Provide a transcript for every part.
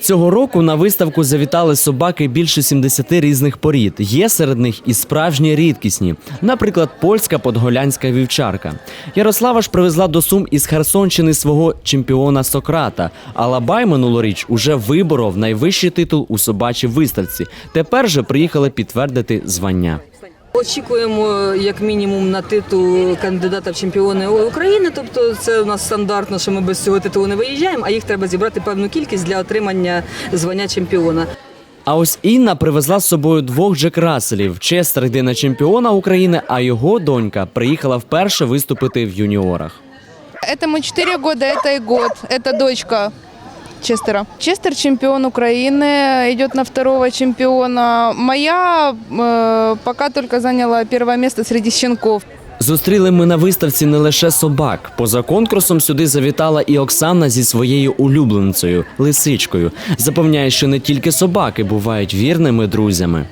Цього року на виставку завітали собаки більше 70 різних порід. Є серед них і справжні рідкісні, наприклад, польська подголянська вівчарка. Ярослава ж привезла до Сум із Херсонщини свого чемпіона Сократа. А Лабай минулоріч уже виборов найвищий титул у собачій виставці. Тепер же приїхали підтвердити звання. Очікуємо як мінімум на титул кандидата в чемпіони України. Тобто, це у нас стандартно, що ми без цього титулу не виїжджаємо, а їх треба зібрати певну кількість для отримання звання чемпіона. А ось Інна привезла з собою двох Джек Расселів. Честер йде на чемпіона України, а його донька приїхала вперше виступити в юніорах. Этому 4 года, это и год. Это дочка Честера. Честер чемпион Украины, идет на второго чемпиона. Моя э, пока только заняла первое место среди щенков. Зустріли ми на виставці не лише собак. Поза конкурсом сюди завітала і Оксана зі своєю улюбленцею лисичкою. Запевняє, що не тільки собаки бувають вірними друзями.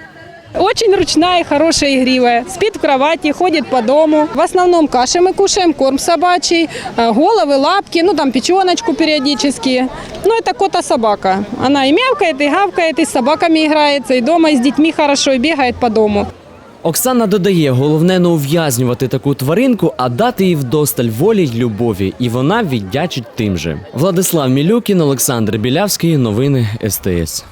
Очень ручная и хорошая игривая. Спит в кровати, ходит по дому. В основном каши мы кушаем, корм собачий, э, головы, лапки, ну там печеночку периодически. Ну это кота собака. Она и мявкает, и гавкает, и с собаками играется, и дома, и с детьми хорошо, и бегает по дому. Оксана додає, головне не ув'язнювати таку тваринку, а дати їй вдосталь волі й любові, і вона віддячить тим же. Владислав Мілюкін, Олександр Білявський. Новини СТС.